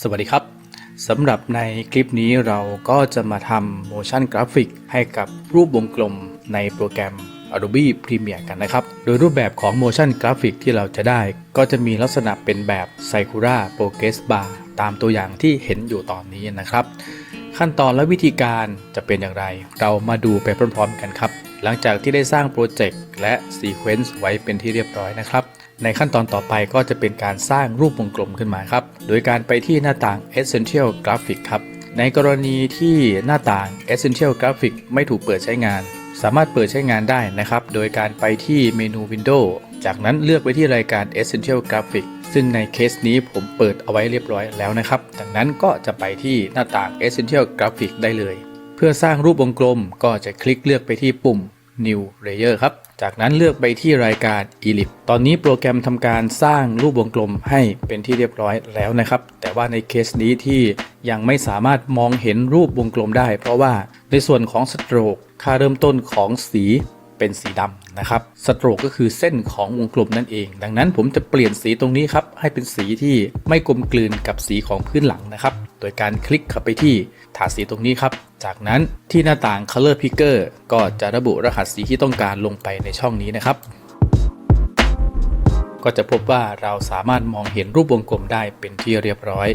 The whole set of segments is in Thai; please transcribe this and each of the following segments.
สวัสดีครับสำหรับในคลิปนี้เราก็จะมาทำ motion graphic ให้กับรูปวงกลมในโปรแกรม Adobe Premiere กันนะครับ โดยรูปแบบของ motion graphic ที่เราจะได้ก็จะมีลักษณะเป็นแบบ Sakura Progress Bar ตามตัวอย่างที่เห็นอยู่ตอนนี้นะครับ ขั้นตอนและวิธีการจะเป็นอย่างไร เรามาดูไปพร้อมๆกันครับ หลังจากที่ได้สร้างโปรเจกต์และซีเควนซ์ไว้เป็นที่เรียบร้อยนะครับ ในขั้นตอนต่อไปก็จะเป็นการสร้างรูปวงกลมขึ้นมาครับ โดยการไปที่หน้าต่าง Essential Graphic ครับ ในกรณีที่หน้าต่าง Essential Graphic ไม่ถูกเปิดใช้งาน สามารถเปิดใช้งานได้นะครับ โดยการไปที่เมนู windows จากนั้นเลือกไปที่รายการ Essential Graphic ซึ่งในเคสนี้ผมเปิดเอาไว้เรียบร้อยแล้วนะครับจากนั้นก็จะไปที่หน้าต่าง Essential Graphic ได้เลย เพื่อสร้างรูปวงกลมก็จะคลิกเลือกไปที่ปุ่ม New Layer ครับ จากนั้นเลือกไปที่รายการ Ellipse ตอนนี้โปรแกรมทำการสร้างรูปวงกลมให้เป็นที่เรียบร้อยแล้วนะครับ แต่ว่าในเคสนี้ที่ยังไม่สามารถมองเห็นรูปวงกลมได้ เพราะว่าในส่วนของสโตรกค่าเริ่มต้นของสีเป็นสีดำนะครับ สโตรกก็คือเส้นของวงกลมนั่นเอง ดังนั้นผมจะเปลี่ยนสีตรงนี้ครับ ให้เป็นสีที่ไม่กลมกลืนกับสีของพื้นหลังนะครับ โดยการคลิกเข้าไปที่ ถาดสีตรงนี้ครับ จากนั้นที่หน้าต่าง Color Picker ก็จะระบุรหัสสีที่ต้องการลงไปในช่องนี้นะครับ ก็จะพบว่าเราสามารถมองเห็นรูปวงกลมได้เป็นที่เรียบร้อย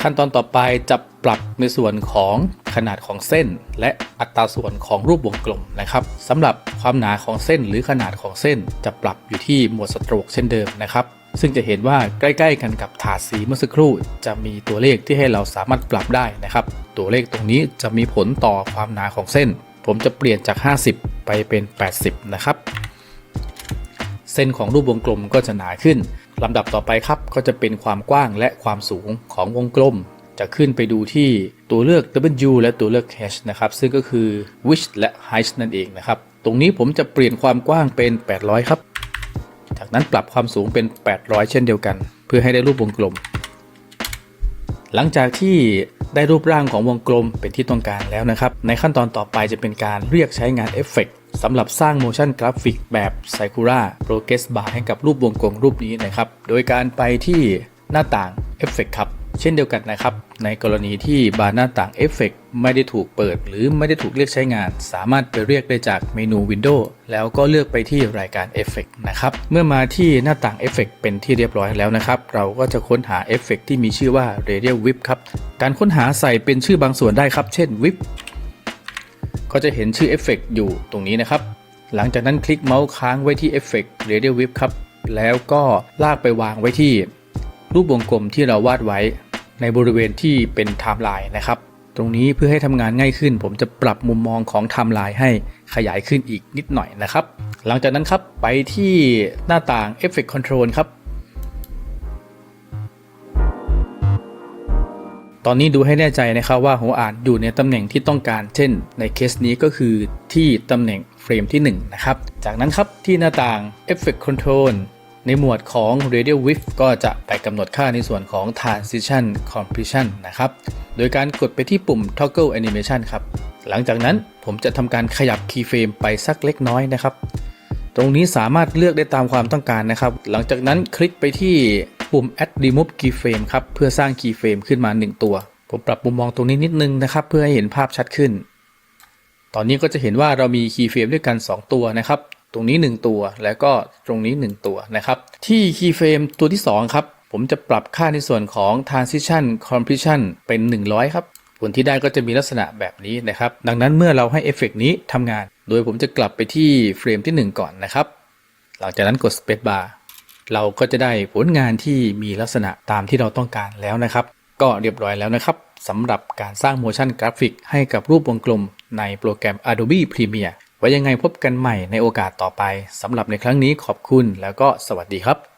ขั้นตอนต่อไปจะปรับในส่วนของขนาดของเส้น และอัตราส่วนของรูปวงกลมนะครับสำหรับความหนาของเส้นหรือขนาดของเส้น จะปรับอยู่ที่หมวดสโตรกเช่นเดิมนะครับ ซึ่งจะเห็นว่าใกล้ๆกันกับถาดสีเมื่อสักครู่ จะมีตัวเลขที่ให้เราสามารถปรับได้นะครับ ตัวเลขตรงนี้จะมีผลต่อความหนาของเส้น ผมจะเปลี่ยนจาก 50 ไปเป็น 80 นะครับ เส้นของรูปวงกลมก็จะหนาขึ้นลำดับต่อไปครับก็จะเป็นความกว้างและความสูงของวงกลม จะขึ้นไปดูที่ตัวเลือก W และตัวเลือก H นะครับ ซึ่งก็คือ width และ height นั่นเองนะครับ ตรงนี้ผมจะเปลี่ยนความกว้างเป็น 800 ครับ จากนั้นปรับความสูงเป็น 800 เช่นเดียวกัน เพื่อให้ได้รูปวงกลม หลังจากที่ได้รูปร่างของวงกลมเป็นที่ต้องการแล้วนะครับ ในขั้นตอนต่อไปจะเป็นการเรียกใช้งานเอฟเฟกสำหรับสร้าง motion graphic แบบ Sakura Progress Bar ให้กับรูปวงกลมรูปนี้นะครับ โดยการไปที่หน้าต่าง Effect ครับ เช่นเดียวกันนะครับ ในกรณีที่บาร์หน้าต่าง Effect ไม่ได้ถูกเปิด หรือไม่ได้ถูกเรียกใช้งาน สามารถไปเรียกได้จากเมนู Window แล้วก็เลือกไปที่รายการ Effect นะครับ เมื่อมาที่หน้าต่าง Effect เป็นที่เรียบร้อยแล้วนะครับ เราก็จะค้นหา Effect ที่มีชื่อว่า Radial Whip ครับ การค้นหาใส่เป็นชื่อบางส่วนได้ครับ เช่น Whip ก็จะเห็นชื่อเอฟเฟกอยู่ตรงนี้นะครับ หลังจากนั้นคลิกเมาส์ค้างไว้ที่ Effect Radial Whip ครับ แล้วก็ลากไปวางไว้ที่รูปวงกลมที่เราวาดไว้ ในบริเวณที่เป็นไทม์ไลน์นะครับ ตรงนี้เพื่อให้ทำงานง่ายขึ้น ผมจะปรับมุมมองของไทม์ไลน์ให้ขยายขึ้นอีกนิดหน่อยนะครับ หลังจากนั้นครับไปที่หน้าต่าง Effect Control ครับ ตอนนี้ดูให้แน่ใจนะครับว่าหัวอ่านอยู่ในตำแหน่งที่ต้องการ เช่น ในเคสนี้ก็คือที่ตำแหน่งเฟรมที่ 1 นะครับ จากนั้นครับที่หน้าต่าง Effect Control ในหมวดของ Radial Width ก็จะไปกำหนดค่าในส่วนของ Transition Completion นะครับ โดยการกดไปที่ปุ่ม Toggle Animation ครับ หลังจากนั้นผมจะทำการขยับ Keyframe ไปสักเล็กน้อยนะครับ ตรงนี้สามารถเลือกได้ตามความต้องการนะครับ หลังจากนั้นคลิกไปที่ปุ่ม add remove keyframe ครับ เพื่อสร้าง keyframe ขึ้นมา 1 ตัว ผมปรับมุมมองตรงนี้นิดนึงนะครับ เพื่อให้เห็นภาพชัดขึ้น ตอนนี้ก็จะเห็นว่าเรามี keyframe ด้วยกัน 2 ตัวนะครับ ตรงนี้ 1 ตัว แล้วก็ตรงนี้ 1 ตัวนะครับ ที่ keyframe ตัวที่ 2 ครับ ผมจะปรับค่าในส่วนของ transition completion เป็น 100 ครับผลที่ได้ก็จะมีลักษณะแบบนี้นะครับ ดังนั้นเมื่อเราให้เอฟเฟกนี้ทำงาน โดยผมจะกลับไปที่เฟรมที่ 1 ก่อนนะครับ หลังจากนั้นกด Space Bar เราก็จะได้ผลงานที่มีลักษณะตามที่เราต้องการแล้วนะครับ ก็เรียบร้อยแล้วนะครับสำหรับการสร้าง motion graphic ให้กับรูปวงกลมในโปรแกรม Adobe Premiere ไว้ยังไงพบกันใหม่ในโอกาสต่อไปสำหรับในครั้งนี้ขอบคุณแล้วก็สวัสดีครับ